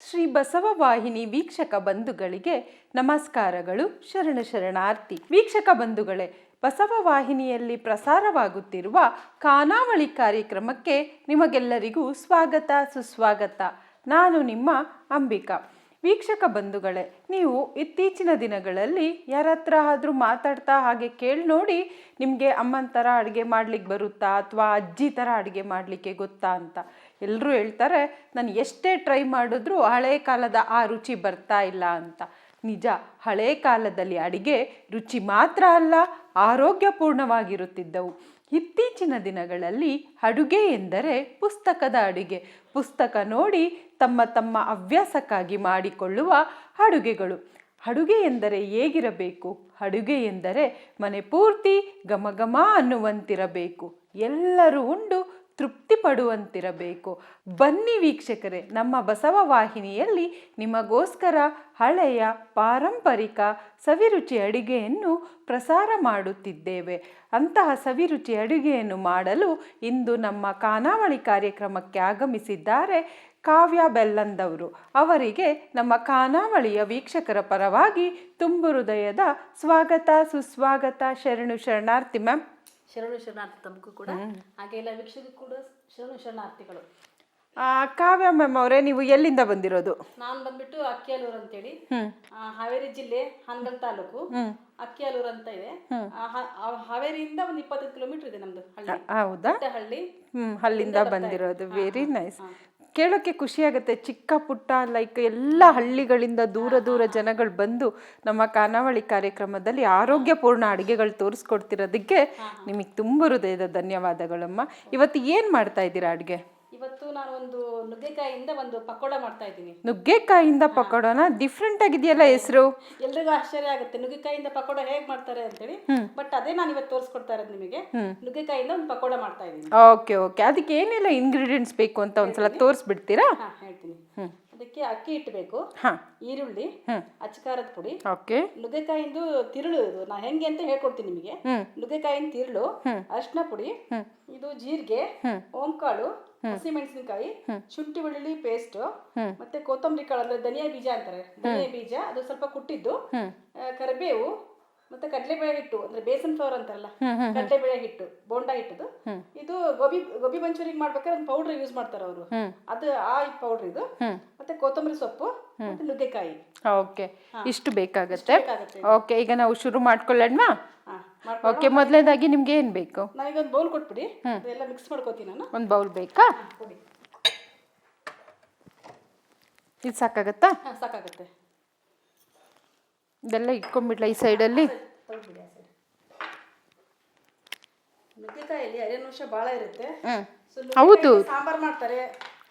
ಶ್ರೀ ಬಸವ ವಾಹಿನಿ ವೀಕ್ಷಕ ಬಂಧುಗಳಿಗೆ ನಮಸ್ಕಾರಗಳು, ಶರಣ ಶರಣಾರ್ಥಿ. ವೀಕ್ಷಕ ಬಂಧುಗಳೇ, ಬಸವ ವಾಹಿನಿಯಲ್ಲಿ ಪ್ರಸಾರವಾಗುತ್ತಿರುವ ಖಾನಾವಳಿ ಕಾರ್ಯಕ್ರಮಕ್ಕೆ ನಿಮಗೆಲ್ಲರಿಗೂ ಸ್ವಾಗತ, ಸುಸ್ವಾಗತ. ನಾನು ನಿಮ್ಮ ಅಂಬಿಕಾ. ವೀಕ್ಷಕ ಬಂಧುಗಳೇ, ನೀವು ಇತ್ತೀಚಿನ ದಿನಗಳಲ್ಲಿ ಯಾರ ಹತ್ರ ಆದರೂ ಮಾತಾಡ್ತಾ ಹಾಗೆ ಕೇಳಿ ನೋಡಿ ನಿಮಗೆ ಅಮ್ಮನ ಥರ ಅಡುಗೆ ಮಾಡ್ಲಿಕ್ಕೆ ಬರುತ್ತಾ ಅಥವಾ ಅಜ್ಜಿ ಥರ ಅಡುಗೆ ಮಾಡಲಿಕ್ಕೆ ಗೊತ್ತಾ ಅಂತ. ಎಲ್ಲರೂ ಹೇಳ್ತಾರೆ, ನಾನು ಎಷ್ಟೇ ಟ್ರೈ ಮಾಡಿದ್ರೂ ಹಳೆ ಕಾಲದ ಆ ರುಚಿ ಬರ್ತಾ ಇಲ್ಲ ಅಂತ. ನಿಜ, ಹಳೆ ಕಾಲದಲ್ಲಿ ಅಡಿಗೆ ರುಚಿ ಮಾತ್ರ ಅಲ್ಲ, ಆರೋಗ್ಯಪೂರ್ಣವಾಗಿರುತ್ತಿದ್ದವು. ಇತ್ತೀಚಿನ ದಿನಗಳಲ್ಲಿ ಅಡುಗೆ ಎಂದರೆ ಪುಸ್ತಕದ ಅಡುಗೆ. ಪುಸ್ತಕ ನೋಡಿ ತಮ್ಮ ತಮ್ಮ ಹವ್ಯಾಸಕ್ಕಾಗಿ ಮಾಡಿಕೊಳ್ಳುವ ಅಡುಗೆಗಳು. ಅಡುಗೆ ಎಂದರೆ ಹೇಗಿರಬೇಕು? ಅಡುಗೆ ಎಂದರೆ ಮನೆ ಪೂರ್ತಿ ಘಮ ಘಮ ಅನ್ನುವಂತಿರಬೇಕು. ಎಲ್ಲರೂ ಉಂಡು ತೃಪ್ತಿ ಪಡುವಂತಿರಬೇಕು ಬನ್ನಿ ವೀಕ್ಷಕರೇ, ನಮ್ಮ ಬಸವ ವಾಹಿನಿಯಲ್ಲಿ ನಿಮಗೋಸ್ಕರ ಹಳೆಯ ಪಾರಂಪರಿಕ ಸವಿರುಚಿ ಅಡಿಗೆಯನ್ನು ಪ್ರಸಾರ ಮಾಡುತ್ತಿದ್ದೇವೆ. ಅಂತಹ ಸವಿರುಚಿ ಅಡುಗೆಯನ್ನು ಮಾಡಲು ಇಂದು ನಮ್ಮ ಖಾನಾವಳಿ ಕಾರ್ಯಕ್ರಮಕ್ಕೆ ಆಗಮಿಸಿದ್ದಾರೆ ಕಾವ್ಯ ಬೆಲ್ಲಂದವರು. ಅವರಿಗೆ ನಮ್ಮ ಖಾನಾವಳಿಯ ವೀಕ್ಷಕರ ಪರವಾಗಿ ತುಂಬು ಹೃದಯದ ಸ್ವಾಗತ, ಸುಸ್ವಾಗತ, ಶರಣು ಶರಣಾರ್ಥಿ ಮ್ಯಾಮ್. ಶರಣು ಶರಣಾರ್ಥಿ ತಮಗೂ ಕೂಡ ಹಾಗೆ ಎಲ್ಲ ವೀಕ್ಷಕರು ಕೂಡ ಶರಣು ಶರಣಾರ್ಥಿಗಳು. ಆ, ಕಾವ್ಯ ಮ್ಯಾಮ್ ಅವರೇ ನೀವು ಎಲ್ಲಿಂದ ಬಂದಿರೋದು? ನಾನು ಬಂದ್ಬಿಟ್ಟು ಅಕ್ಕಿಯಲೂರು ಅಂತೇಳಿ. ಆ, ಹಾವೇರಿ ಜಿಲ್ಲೆ ಹಾನಗಲ್ ತಾಲೂಕು. ಅಕ್ಕಿಯಲೂರು ಅಂತ ಇದೆ. ಆ, ಹ- ಆ, ಹಾವೇರಿಯಿಂದ ಒಂದು ಇಪ್ಪತ್ತೈದು ಕಿಲೋಮೀಟರ್ ಇದೆ ನಮ್ದು ಹಳ್ಳಿ. ಹೌದಾ? ಹಳ್ಳಿ. ಹ್ಮ್ ಅಲ್ಲಿಂದ ಬಂದಿರೋದು. ವೆರಿ ನೈಸ್ ಕೇಳೋಕ್ಕೆ ಖುಷಿಯಾಗುತ್ತೆ ಚಿಕ್ಕ ಪುಟ್ಟ ಲೈಕ್ ಎಲ್ಲ ಹಳ್ಳಿಗಳಿಂದ ದೂರ ದೂರ ಜನಗಳು ಬಂದು ನಮ್ಮ ಖಾನಾವಳಿ ಕಾರ್ಯಕ್ರಮದಲ್ಲಿ ಆರೋಗ್ಯಪೂರ್ಣ ಅಡುಗೆಗಳು ತೋರಿಸ್ಕೊಡ್ತಿರೋದಕ್ಕೆ ನಿಮಗೆ ತುಂಬ ಹೃದಯದ ಧನ್ಯವಾದಗಳಮ್ಮ. ಇವತ್ತು ಏನು ಮಾಡ್ತಾ ಇದ್ದೀರಾ ಅಡುಗೆ? ಇವತ್ತು ನಾನು ಒಂದು ನುಗ್ಗೆಕಾಯಿಯಿಂದ ಒಂದು ಪಕೋಡ ಮಾಡ್ತಾ ಇದ್ದೀನಿ. ನುಗ್ಗೆಕಾಯಿಂದ ಪಕೋಡನ? ಡಿಫ್ರೆಂಟ್ ಆಗಿದೆಯಲ್ಲ ಹೆಸರು? ಎಲ್ರಿಗೂ ಆಶ್ಚರ್ಯ ಆಗುತ್ತೆ. ನುಗ್ಗೆಕಾಯಿಂದ ಪಕೋಡ ಹೇಗ್ ಮಾಡ್ತಾರೆ ಅಂತೇಳಿ. ಬಟ್ ಅದೇ ನಾನು ಇವತ್ತು ತೋರಿಸ್ಕೊಡ್ತಾ ಇರೋದು ನಿಮಗೆ. ನುಗ್ಗೆಕಾಯಿಂದ ಒಂದು ಪಕೋಡ ಮಾಡ್ತಾ ಇದ್ದೀನಿ. ಓಕೆ ಓಕೆ ಅದಕ್ಕೆ ಏನೆಲ್ಲ ಇಂಗ್ರೀಡಿಯೆಂಟ್ಸ್ ಬೇಕು ಅಂತ ಒಂದ್ಸಲ ತೋರಿಸ್ಬಿಡ್ತೀರಾ? ಹೇಳ್ತೀನಿ. ಅದಕ್ಕೆ ಅಕ್ಕಿ ಇಟ್ಬೇಕು. ಬೇಕು ಈರುಳ್ಳಿ ಅಚ್ಚಕಾರದ ಪುಡಿ. ಓಕೆ ನುಗ್ಗೆಕಾಯಿಂದು ತಿರುಳು ಇದು. ನಾ ಹೆಂಗೆ ಅಂತ ಹೇಳ್ಕೊಡ್ತೀನಿ ನಿಮಗೆ. ನುಗ್ಗೆಕಾಯಿನ ತಿರುಳು ಅರಿಶಿನ ಪುಡಿ ಇದು ಜೀರಿಗೆ ಓಂಕಾಳು ಹಸಿಮೆಣಸಿನಕಾಯಿ ಶುಂಠಿ ಬೆಳ್ಳುಳ್ಳಿ ಪೇಸ್ಟ್ ಮತ್ತೆ ಕೊತ್ತಂಬರಿ ಕಾಳು ಅಂದ್ರೆ ಧನಿಯಾ ಬೀಜ ಅಂತಾರೆ. ಧನಿಯಾ ಬೀಜ ಅದು ಸ್ವಲ್ಪ ಕುಟ್ಟಿದ್ದು. ಕರಿಬೇವು ಮತ್ತೆ ಕಡಲೆಬೇಳೆ ಹಿಟ್ಟು ಅಂದ್ರೆ ಬೇಸನ್ ಫ್ಲವರ್ ಅಂತಾರಲ್ಲ ಕಡಲೆಬೇಳೆ ಹಿಟ್ಟು ಬೋಂಡಾ ಹಿಟ್ಟದು. ಇದು ಗೋಬಿ ಗೋಬಿ ಮಂಚೂರಿಗೆ ಮಾಡ್ಬೇಕಾದ್ರೆ ಒಂದು ಪೌಡರ್ ಯೂಸ್ ಮಾಡ್ತಾರೆ ಅವರು. ಅದು ಆ ಪೌಡರ್ ಇದು. ಮತ್ತೆ ಕೊತ್ತಂಬರಿ ಸೊಪ್ಪು ಮತ್ತೆ ನುಗ್ಗೆಕಾಯಿ. ಓಕೆ. ಇಷ್ಟು ಬೇಕಾಗತ್ತೆ. ಓಕೆ ಈಗ ನಾವು ಶುರು ಮಾಡ್ಕೊಳ್ಳೋಣ ಓಕೆ ಮೊದಲನೇದಾಗಿ ನಿಮ್ಗೆ ಏನು ಬೇಕು? ನನಗೆ ಒಂದು ಬೌಲ್ ಕೊಟ್ಬಿಡಿ ಎಲ್ಲ ಮಿಕ್ಸ್ ಮಾಡ್ಕೋತೀನಿ ನಾನು. ಒಂದು ಬೌಲ್ ಬೇಕಾ? ಕೊಡಿ. ಇದು ಸಾಕಾಗತ್ತಾ? ಹಾ ಸಾಕಾಗುತ್ತೆ. ಇದೆಲ್ಲ ಇಟ್ಕೊಂಡ್ಬಿಡ್ಲ ಈ ಸೈಡಲ್ಲಿ ಆ ಸೈಡ್ ನುಗ್ಗೆಕಾಯಲ್ಲಿ ಐರನ್ ಭಾಳ ಇರುತ್ತೆ. ಹ್ಮ್. So, ಹೌದು. ಸಾಂಬಾರ್ ಮಾಡ್ತಾರೆ.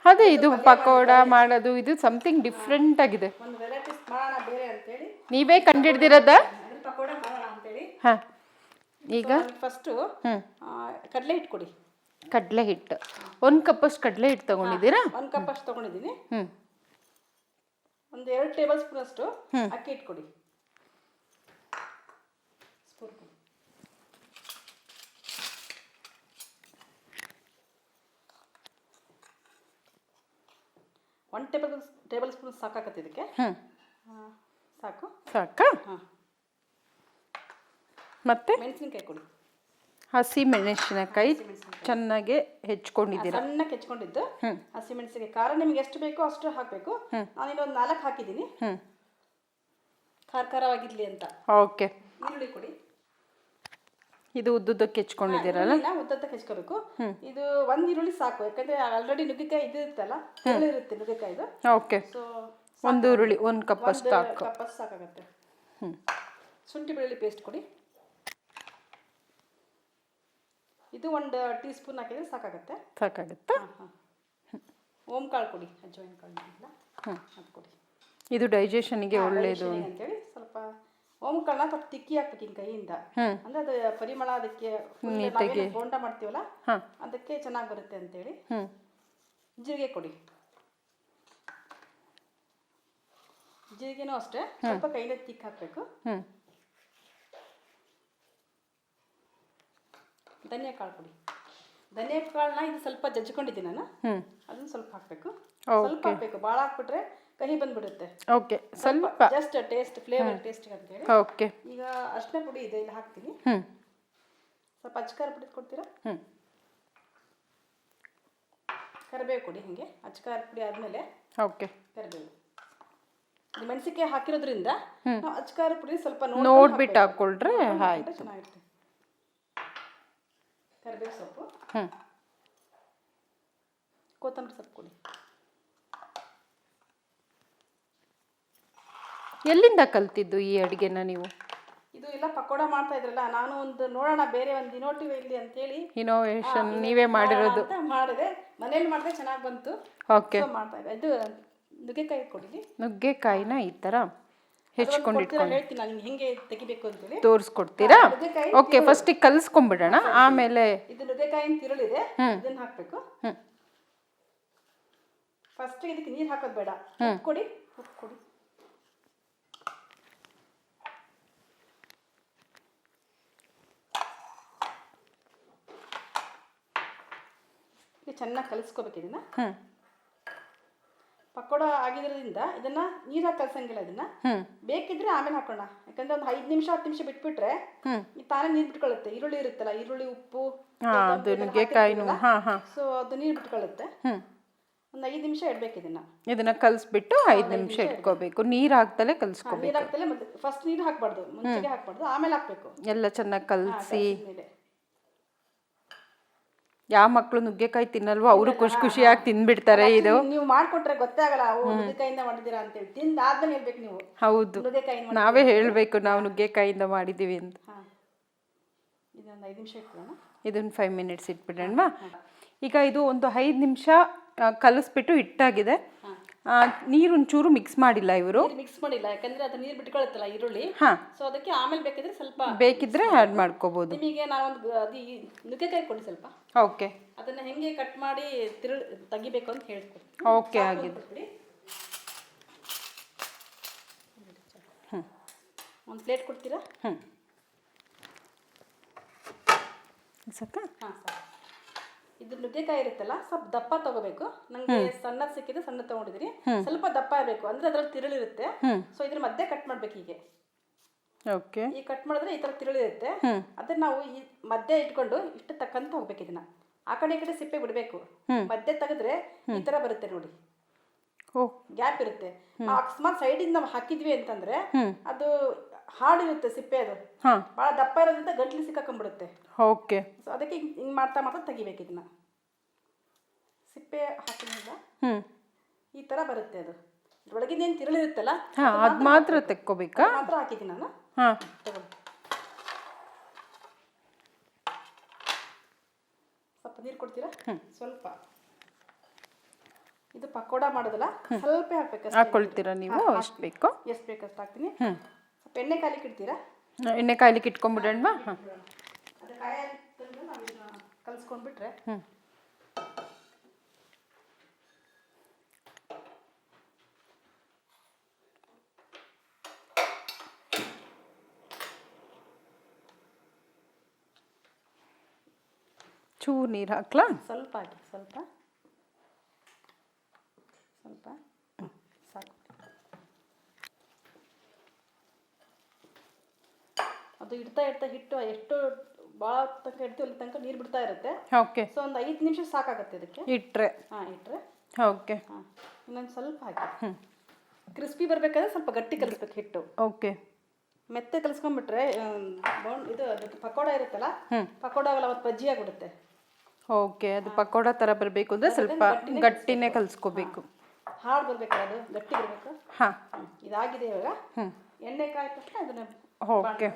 ಅದೇ ಇದು ಪಕೋಡ ಮಾಡೋದು ಇದು ಸಮಥಿಂಗ್ ಡಿಫ್ರೆಂಟ್ ಆಗಿದೆ. ಒಂದು ವೆರೈಟೀಸ್ ಮಾಡೋಣ ಬೇರೆ ಅಂತೇಳಿ. ನೀವೇ ಕಂಡಿಡ್ದಿರೋದ? ಅದನ್ನ ಪಕೋಡ ಮಾಡೋಣ ಅಂತೇಳಿ. ಹಾಂ. ಈಗ? ಫಸ್ಟು ಕಡಲೆ ಹಿಟ್ಟು ಕೊಡಿ. ಕಡಲೆ ಹಿಟ್ಟು. ಒಂದು ಕಪ್ಪಷ್ಟು ಕಡಲೆ ಹಿಟ್ಟು ತಗೊಂಡಿದ್ದೀರಾ? ಒಂದು ಕಪ್ ಅಷ್ಟು ತಗೊಂಡಿದ್ದೀನಿ. ಹ್ಞೂ ಒಂದು ಎರಡು ಟೇಬಲ್ ಸ್ಪೂನ್ ಅಷ್ಟು ಅಕ್ಕಿ ಹಿಟ್ಟು ಕೊಡಿ. ಒಂದು ಒನ್ ಟೇಬಲ್ ಟೇಬಲ್ ಸ್ಪೂನ್ ಸಾಕಾಗತ್ತೆ ಇದಕ್ಕೆ? ಸಾಕು? ಸಾಕಾ? ಹಾಂ. ಮತ್ತೆ? ಮೆಣಸಿನಕಾಯಿ ಕೊಡಿ. ಹಸಿ ಮೆಣಸಿನಕಾಯಿ ಚೆನ್ನಾಗಿ ಹೆಚ್ಕೊಂಡಿದ್ದೀರಾ? ಸಣ್ಣಕ್ಕೆ ಹೆಚ್ಕೊಂಡಿದ್ದು. ಮೆಣಸಿನಕಾಯಿ. ಖಾರ ನಿಮ್ಗೆ ಎಷ್ಟು ಬೇಕೋ ಅಷ್ಟು ಹಾಕಬೇಕು. ನಾನು ಒಂದು ನಾಲ್ಕು ಹಾಕಿದ್ದೀನಿ. ಹ್ಞೂ ಖಾರ ಖಾರವಾಗಿರ್ಲಿ ಅಂತ. ಓಕೆ. ಈರುಳ್ಳಿ ಕೊಡಿ. ಇದು ಉದ್ದುದ್ದಕ್ಕೆ ಹೆಚ್ಕೊಂಡಿದ್ದೀರಲ್ಲ? ಉದ್ದಕ್ಕೆ ಹೆಚ್ಕೋಬೇಕು. ಇದು ಒಂದು ಈರುಳ್ಳಿ ಸಾಕು. ಯಾಕಂದ್ರೆ ಆಲ್ರೆಡಿ ನುಗ್ಗೆಕಾಯಿ ಇದು ಇರುತ್ತಲ್ಲ ಇರುತ್ತೆ ಇರುತ್ತೆ ನುಗ್ಗೆಕಾಯಿದು. ಓಕೆ. ಸೊ ಒಂದು ಈರುಳ್ಳಿ ಒಂದು ಕಪ್ ಅಷ್ಟು ಕಪ್ ಅಷ್ಟು ಸಾಕಾಗತ್ತೆ. ಶುಂಠಿ ಬೆಳ್ಳುಳ್ಳಿ ಪೇಸ್ಟ್ ಕೊಡಿ. ಇದು ಒಂದು ಟೀ ಸ್ಪೂನ್ ಹಾಕಿದ್ರೆ ಸಾಕಾಗುತ್ತೆ. ಸಾಕಾಗುತ್ತಾ? ಹಾಂ ಹಾಂ. ಓಂ ಕಾಳು ಕೊಡಿ ಅಜ್ವಾಯಿನ ಕಾಳು ಅದು ಕೊಡಿ. ಇದು ಡೈಜೆಷನ್ಗೆ ಒಳ್ಳೆಯದು ಅಂತೇಳಿ ಸ್ವಲ್ಪ ಓಂ ಕಾಳನ್ನ ಸ್ವಲ್ಪ ತಿಕ್ಕಿ ಹಾಕ್ಬೇಕು ಹಿಂಗೆ ಕೈಯಿಂದ. ಅಂದ್ರೆ ಅದು ಪರಿಮಳ ಅದಕ್ಕೆ ಬೋಂಡ ಮಾಡ್ತೀವಲ್ಲ ಅದಕ್ಕೆ ಚೆನ್ನಾಗಿ ಬರುತ್ತೆ ಅಂತೇಳಿ. ಹ್ಞೂ ಜೀರಿಗೆ ಕೊಡಿ. ಜೀರಿಗೆನೂ ಅಷ್ಟೇ ಸ್ವಲ್ಪ ಕೈಯಿಂದ ತಿಕ್ಕಿ ಹಾಕಬೇಕು ಧನಿಯಾ ಕಾಳು ಕೊಡಿ ಧನಿಯಾ ಕಾಳನ್ನ ಇದು ಸ್ವಲ್ಪ ಜಜ್ಜಿಕೊಂಡಿದ್ದೀನಿ ನಾನು. ಅದನ್ನ ಸ್ವಲ್ಪ ಹಾಕ್ಬೇಕು. ಸ್ವಲ್ಪ ಹಾಕಬೇಕು. ಭಾಳ ಹಾಕ್ಬಿಟ್ರೆ ಕಹಿ ಬಂದ್ಬಿಡುತ್ತೆ. ಓಕೆ ಸ್ವಲ್ಪ ಜಸ್ಟ್ ಟೇಸ್ಟ್ ಫ್ಲೇವರ್ ಟೇಸ್ಟ್ ಅಂತ ಹೇಳಿ. ಓಕೆ ಈಗ ಅರ್ಶಿನ ಪುಡಿ ಇದೆ ಇಲ್ಲಿ ಹಾಕ್ತೀನಿ. ಸ್ವಲ್ಪ ಅಚ್ಕಾರ ಪುಡಿ ಕೊಡ್ತೀರಾ? ಕರಿಬೇವು ಕೊಡಿ ಹಿಂಗೆ. ಅಚ್ಕಾರ ಪುಡಿ ಆದಮೇಲೆ ಓಕೆ ಕರಿಬೇವು. ಮೆಣಸಿಕಾಯಿ ಹಾಕಿರೋದ್ರಿಂದ ನಾವು ಅಚ್ಕಾರ ಪುಡಿ ಸ್ವಲ್ಪ ನೋಡ್ಬಿಟ್ಟು ಹಾಕೊಳ್ರೆ ಆಯ್ತು. ಚೆನ್ನಾಗಿರುತ್ತೆ. ಕರಿಬೇವು ಸೊಪ್ಪು. ಹ್ಞೂ ಕೊತ್ತಂಬರಿ ಸೊಪ್ಪು ಕೊಡಿ. ಎಲ್ಲಿಂದ ಕಲ್ತಿದ್ದು ಈ ಅಡುಗೆನ ನೀವು? ಇದು ಎಲ್ಲ ಪಕೋಡ ಮಾಡ್ತಾ ಇದ್ರಲ್ಲ ನಾನು ಒಂದು ನೋಡೋಣ ಬೇರೆ ಒಂದು ಇನೋಟಿವ್ ಇಲ್ಲಿ ಅಂತೇಳಿ. ಇನೋವೇಷನ್ ನೀವೇ ಮಾಡಿರೋದು. ಮಾಡಿದೆ. ಮನೇಲಿ ಮಾಡಿದೆ ಚೆನ್ನಾಗಿ ಬಂತು. ಓಕೆ ಮಾಡ್ತಾ ಇದ್ದೆ. ಇದು ನುಗ್ಗೆಕಾಯಿ ಕೊಡಿ ನುಗ್ಗೆಕಾಯಿನ ಈ ಥರ ಹೆಚ್ಕೊಂಡು ಕೊಡ್ತೀರಾ ಹೇಳ್ತೀನಿ ನಾನು ಹೆಂಗೆ ತೆಗಿಬೇಕು ಅಂತೇಳಿ. ತೋರಿಸ್ಕೊಡ್ತೀರಾ? ನುಗ್ಗೆಕಾಯಿ ಓಕೆ ಫಸ್ಟಿಗೆ ಕಲಿಸ್ಕೊಂಬಿಡೋಣ ಆಮೇಲೆ ಇದು ನುಗ್ಗೆಕಾಯಿನ ತಿರುಳಿದೆ ಇದನ್ನ ಹಾಕ್ಬೇಕು. ಫಸ್ಟ್ ಇದಕ್ಕೆ ನೀರು ಹಾಕೋದು ಬೇಡ. ಉಪ್ಪು ಕೊಡಿ ಉಪ್ಪು ಕೊಡಿ. ಚೆನ್ನಾಗಿ ಕಲಿಸ್ಕೋಬೇಕು ಇದನ್ನ. ಹ್ಞೂ ಪಕೋಡ ಆಗಿರೋದ್ರಿಂದ ಇದನ್ನ ನೀರಾಗಿ ಕಲ್ಸಂಗಿಲ್ಲ ಇದನ್ನ. ಬೇಕಿದ್ರೆ ಆಮೇಲೆ ಹಾಕೋಣ. ಯಾಕಂದ್ರೆ ಒಂದು ಐದ್ ನಿಮಿಷ ಹತ್ತು ನಿಮಿಷ ಬಿಟ್ಬಿಟ್ರೆ ಈ ತಾನೇ ನೀರ್ ಬಿಟ್ಕೊಳ್ಳುತ್ತೆ ಈರುಳ್ಳಿ ಇರುತ್ತಲ್ಲ ಈರುಳ್ಳಿ ಉಪ್ಪು ಸೊ ಅದು ನೀರ್ ಬಿಟ್ಕೊಳ್ಳುತ್ತೆ ಒಂದು ಐದು ನಿಮಿಷ ಇಡ್ಬೇಕು ಇದನ್ನ. ಇದನ್ನ ಕಲಿಸ್ಬಿಟ್ಟು ಐದು ನಿಮಿಷ ಇಟ್ಕೋಬೇಕು. ನೀರು ಹಾಕ್ದಲೆ ಕಲಿಸ್ಕೋಬೇಕು. ನೀರು ಫಸ್ಟ್ ನೀರು ಹಾಕ್ಬಾರ್ದು ಮುಂಚೆ ಹಾಕ್ಬಾರ್ದು ಆಮೇಲೆ ಹಾಕ್ಬೇಕು. ಎಲ್ಲ ಚೆನ್ನಾಗಿ ಕಲಸಿ. ಯಾವ ಮಕ್ಕಳು ನುಗ್ಗೆಕಾಯಿ ತಿನ್ನಲ್ವೋ ಅವರು ಖುಷಿ ಖುಷಿಯಾಗಿ ತಿಂದ್ಬಿಡ್ತಾರೆ ಇದು. ನೀವು ಮಾಡ್ಕೊಟ್ರೆ ಗೊತ್ತೇ ಆಗಲ್ಲ ಅವು ನುಗ್ಗೆಕಾಯಿಂದ ಮಾಡಿದ್ದೀರಾ ಅಂತೇಳಿ ತಿಂದ ಆದ್ಮೇಲೆ ಹೇಳ್ಬೇಕು ನೀವು. ಹೌದು. ನುಗ್ಗೆಕಾಯಿ ನಾವೇ ಹೇಳಬೇಕು ನಾವು ನುಗ್ಗೆಕಾಯಿಂದ ಮಾಡಿದ್ದೀವಿ ಅಂತ. ಇದೊಂದು ಐದು ನಿಮಿಷ ಇಟ್ಕೊಳ್ಳೋಣ. ಇದನ್ನು ಫೈವ್ ಮಿನಿಟ್ಸ್ ಇಟ್ಬಿಡೋಣವಾ? ಈಗ ಇದು ಒಂದು ಐದು ನಿಮಿಷ ಕಲಿಸ್ಬಿಟ್ಟು ಇಟ್ಟಾಗಿದೆ ಆ, ನೀರು ಒಂಚೂರು ಮಿಕ್ಸ್ ಮಾಡಿಲ್ಲ ಇವರು. ಮಿಕ್ಸ್ ಮಾಡಿಲ್ಲ ಯಾಕಂದ್ರೆ ಅದು ನೀರು ಬಿಟ್ಕೊಳ್ಳುತ್ತಲ್ಲ ಈರುಳ್ಳಿ. ಹಾಂ. ಸೊ ಅದಕ್ಕೆ ಆಮೇಲೆ ಬೇಕಿದ್ರೆ ಸ್ವಲ್ಪ ಬೇಕಿದ್ರೆ ಆ್ಯಡ್ ಮಾಡ್ಕೋಬೋದು. ನಿಮಗೆ ನಾವೊಂದು ಅದು ಈ ನುಗ್ಗೆಕಾಯಿ ಕೊಡಿ ಸ್ವಲ್ಪ. ಓಕೆ. ಅದನ್ನ ಹೆಂಗೆ ಕಟ್ ಮಾಡಿ ತಿರು ತೆಗಿಬೇಕು ಅಂತ ಹೇಳ್ಕೊಡ್ತೀನಿ ಓಕೆ ಆಗಿದೆ ಹ್ಞೂ ಒಂದು ಪ್ಲೇಟ್ ಕೊಡ್ತೀರಾ? ಹ್ಞೂ ಸಾಕಾ ಹಾಂ ಸರ್ ಇದು ನುಗ್ಗೆಕಾಯಿ ಇರುತ್ತಲ್ಲ ಸ್ವಲ್ಪ ದಪ್ಪ ತಗೋಬೇಕು. ನಂಗೆ ಸಣ್ಣದ್ ಸಿಕ್ಕಿದ್ರೆ ಸಣ್ಣ ತಗೊಂಡಿದೀನಿ ಸ್ವಲ್ಪ ದಪ್ಪ ಇರಬೇಕು. ಅಂದ್ರೆ ಅದ್ರಲ್ಲಿ ತಿರುಳಿರುತ್ತೆ. ಸೊ ಇದ್ರ ಮಧ್ಯೆ ಕಟ್ ಮಾಡ್ಬೇಕು ಹೀಗೆ. ಓಕೆ. ಈ ಕಟ್ ಮಾಡಿದ್ರೆ ಈ ತರ ತಿರುಳಿರುತ್ತೆ. ಅದನ್ನ ನಾವು ಈ ಮಧ್ಯೆ ಇಟ್ಕೊಂಡು ಇಷ್ಟು ತಕ್ಕಂತ ಹೋಗ್ಬೇಕು ಇದನ್ನ. ಆ ಕಡೆ ಈ ಕಡೆ ಸಿಪ್ಪೆ ಬಿಡಬೇಕು. ಮಧ್ಯೆ ತೆಗೆದ್ರೆ ಈ ತರ ಬರುತ್ತೆ ನೋಡಿ. ಗ್ಯಾಪ್ ಇರುತ್ತೆ. ನಾವು ಅಕಸ್ಮಾತ್ ಸೈಡಿಂದ ನಾವು ಹಾಕಿದ್ವಿ ಅಂತಂದ್ರೆ ಅದು ಹಾಡಿರುತ್ತೆ ಸಿಪ್ಪೆ ಅದು. ಹಾಂ. ಭಾಳ ದಪ್ಪ ಇರೋದ್ರಿಂದ ಗಂಟ್ಲು ಸಿಕ್ಕಾಕೊಂಡ್ಬಿಡುತ್ತೆ. ಓಕೆ. ಸೊ ಅದಕ್ಕೆ ಹಿಂಗೆ ಹಿಂಗೆ ಮಾಡ್ತಾ ಮಾಡ್ತಾ ತೆಗಿಬೇಕು ಇದನ್ನ. ಸಿಪ್ಪೆ ಹಾಕಿದಾಗ ಹ್ಞೂ ಈ ತರ ಬರುತ್ತೆ ಅದು. ಒಳಗಿಂದ ಏನು ತಿರುಳಿರುತ್ತಲ್ಲ ಹಾಂ ಅದು ಮಾತ್ರ ತೆಕ್ಕೋಬೇಕಾ? ಮಾತ್ರ ಹಾಕಿದ್ದೀನಿ ನಾನು. ಹಾಂ. ತಗೊಳ್ಳಿ. ಸ್ವಲ್ಪ ನೀರು ಕೊಡ್ತೀರಾ? ಸ್ವಲ್ಪ. ಇದು ಪಕೋಡ ಮಾಡೋದಲ್ಲ ಸ್ವಲ್ಪ ಹಾಕ್ಬೇಕು ಹಾಕೊಳ್ತೀರಾ ನೀವು? ಎಷ್ಟು ಬೇಕು? ಎಷ್ಟು ಬೇಕು ಅಷ್ಟು ಹಾಕ್ತೀನಿ. ಎಣ್ಣೆ ಕಾಲಿಕ್ಕೆ ಇಡ್ತೀರಾ? ಎಣ್ಣೆ ಕಾಯ್ಲಿಕ್ಕೆ ಇಟ್ಕೊಂಬಿಡೋಣವಾ ಹಾಂ. ಅದು ಕಲಿಸ್ಕೊಂಡ್ಬಿಟ್ರೆ. ಹ್ಞೂ ಚೂರು ನೀರು ಹಾಕ್ಲಾ? ಸ್ವಲ್ಪ ಹಾಕಿ ಸ್ವಲ್ಪ ಸ್ವಲ್ಪ ಹ್ಮ್, ಸಾಕು ಅದು ಇಡ್ತಾ ಇಡ್ತಾ ಹಿಟ್ಟು ಎಷ್ಟು ಭಾಳ ತನಕ ಇಡ್ತೀವಿ ಅಲ್ಲಿ ತನಕ ನೀರು ಬಿಡ್ತಾ ಇರುತ್ತೆ. ಓಕೆ ಸೊ ಒಂದು ಐದು ನಿಮಿಷ ಸಾಕಾಗತ್ತೆ ಇದಕ್ಕೆ. ಇಟ್ರೆ. ಹಾಂ ಇಟ್ರೆ. ಓಕೆ ಹಾಂ ಇನ್ನೊಂದು ಸ್ವಲ್ಪ ಹಾಕಿ. ಕ್ರಿಸ್ಪಿ ಬರಬೇಕಾದ್ರೆ ಸ್ವಲ್ಪ ಗಟ್ಟಿ ಕಲಿಸ್ಬೇಕು ಹಿಟ್ಟು. ಓಕೆ ಮೆತ್ತೆ ಕಲಿಸ್ಕೊಂಡ್ಬಿಟ್ರೆ ಇದು ಅದಕ್ಕೆ ಪಕೋಡ ಇರುತ್ತಲ್ಲ ಪಕೋಡ ಆಗಲ್ಲ ಅವತ್ತು ಬಜ್ಜಿ ಆಗಿಬಿಡುತ್ತೆ ಓಕೆ ಅದು ಪಕೋಡ ಥರ ಬರಬೇಕು ಅಂದರೆ ಸ್ವಲ್ಪ ಗಟ್ಟಿನೇ ಕಲಿಸ್ಕೋಬೇಕು. ಹಾಡು ಬರಬೇಕು ಅದು? ಗಟ್ಟಿ ಬರಬೇಕು? ಹಾಂ. ಇದಾಗಿದೆ ಇವಾಗ. ಎಣ್ಣೆ ತಕ್ಷಣ ಅದನ್ನ ಓಕೆ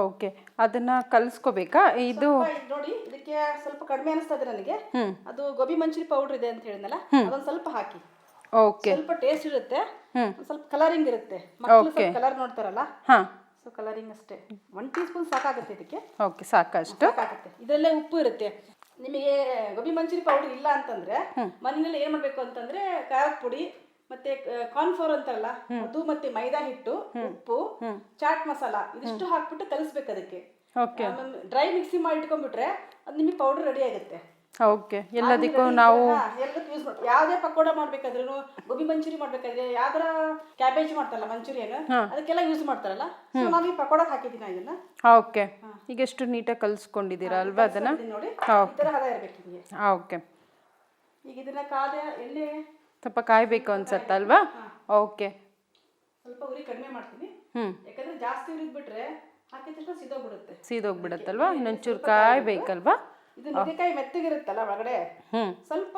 ಓಕೆ ಅದನ್ನ ಕಲಿಸ್ಕೋಬೇಕಾ? ಇದು ನೋಡಿ ಇದಕ್ಕೆ ಸ್ವಲ್ಪ ಕಡಿಮೆ ಅನಿಸ್ತದೆ ನನಗೆ. ಅದು ಗೋಬಿ ಮಂಚೂರಿ ಪೌಡರ್ ಇದೆ ಅಂತ ಹೇಳಿದ್ನಲ್ಲ ಅದೊಂದು ಸ್ವಲ್ಪ ಹಾಕಿ. ಓಕೆ. ಸ್ವಲ್ಪ ಟೇಸ್ಟ್ ಇರುತ್ತೆ. ಸ್ವಲ್ಪ ಕಲರಿಂಗ್ ಇರುತ್ತೆ. ಮಕ್ಕಳು ಸ್ವಲ್ಪ ಕಲರ್ ನೋಡ್ತಾರಲ್ಲ? ಹಾ. ಸೊ ಕಲರಿಂಗ್ ಅಷ್ಟೇ. ಒನ್ ಟೀ ಸ್ಪೂನ್ ಸಾಕಾಗುತ್ತೆ ಇದಕ್ಕೆ. ಓಕೆ ಸಾಕಷ್ಟು. ಸಾಕಾಗುತ್ತೆ. ಇದರಲ್ಲೇ ಉಪ್ಪು ಇರುತ್ತೆ. ನಿಮಗೆ ಗೋಬಿ ಮಂಚೂರಿ ಪೌಡರ್ ಇಲ್ಲ ಅಂತಂದ್ರೆ ಮನೆಯಲ್ಲಿ ಏನ್ ಮಾಡ್ಬೇಕು ಅಂತಂದ್ರೆ ಖಾರದ ಪುಡಿ ಮತ್ತೆ ಕಾರ್ನ್ಫ್ಲೋರ್ ಅಂತಾರಲ್ಲ ಅದು ಮತ್ತೆ ಮೈದಾ ಹಿಟ್ಟು ಉಪ್ಪು ಚಾಟ್ ಮಸಾಲ ಇದಿಷ್ಟು ಹಾಕ್ಬಿಟ್ಟು ಕಲಿಸ್ಬೇಕು ಅದಕ್ಕೆ. ಡ್ರೈ ಮಿಕ್ಸಿ ಮಾಡಿ ಇಟ್ಕೊಂಡ್ಬಿಟ್ರೆ ಅದು ನಿಮಗೆ ಪೌಡರ್ ರೆಡಿ ಆಗುತ್ತೆ. ಓಕೆ. ಎಲ್ಲದಕ್ಕೂ ನಾವು ಎಲ್ಲದಕ್ಕೂ ಯೂಸ್ ಮಾಡ್ತೀವಿ ಯಾವುದೇ ಪಕೋಡ ಮಾಡ್ಬೇಕಾದ್ರೂ ಗೋಬಿ ಮಂಚೂರಿ ಮಾಡ್ಬೇಕಾದ್ರೆ ಯಾವ್ದಾರ ಕ್ಯಾಬೇಜ್ ಮಾಡ್ತಾರಲ್ಲ ಮಂಚೂರಿಯನ್ ಅದಕ್ಕೆಲ್ಲ ಯೂಸ್ ಮಾಡ್ತಾರಲ್ಲ. ಸೊ ನಾನು ಈ ಪಕೋಡಕ್ಕೆ ಹಾಕಿದ್ದೀನಿ ಇದನ್ನ. ಓಕೆ. ಈಗ ಎಷ್ಟು ನೀಟಾಗಿ ಕಲಿಸ್ಕೊಂಡಿದ್ದೀರಾ ಅಲ್ವಾ ಅದನ್ನ? ನೋಡಿ. ಈ ತರ ಹದ ಇರಬೇಕು ನಿಮಗೆ. ಓಕೆ. ಈಗ ಇದನ್ನ ಕಾದ ಎಣ್ಣೆ ಸ್ವಲ್ಪ ಕಾಯಬೇಕು ಅನ್ಸತ್ತಲ್ವಾ? ಓಕೆ ಸ್ವಲ್ಪ ಉರಿ ಕಡಿಮೆ ಮಾಡ್ತೀನಿ. ಹ್ಞೂ ಯಾಕಂದ್ರೆ ಜಾಸ್ತಿ ಉರಿದ್ ಬಿಟ್ರೆ ಹಾಕಿದ ತಕ್ಷಣ ಸಿದೋಗ್ಬಿಡುತ್ತೆ. ಸೀದೋಗ್ಬಿಡತ್ತಲ್ವಾ? ಇನ್ನೊಂಚೂರು ಕಾಯ್ಬೇಕಲ್ವಾ? ಇದು ನುಗ್ಗೆಕಾಯಿ ಮೆತ್ತಗಿರುತ್ತಲ್ಲ ಒಳಗಡೆ? ಸ್ವಲ್ಪ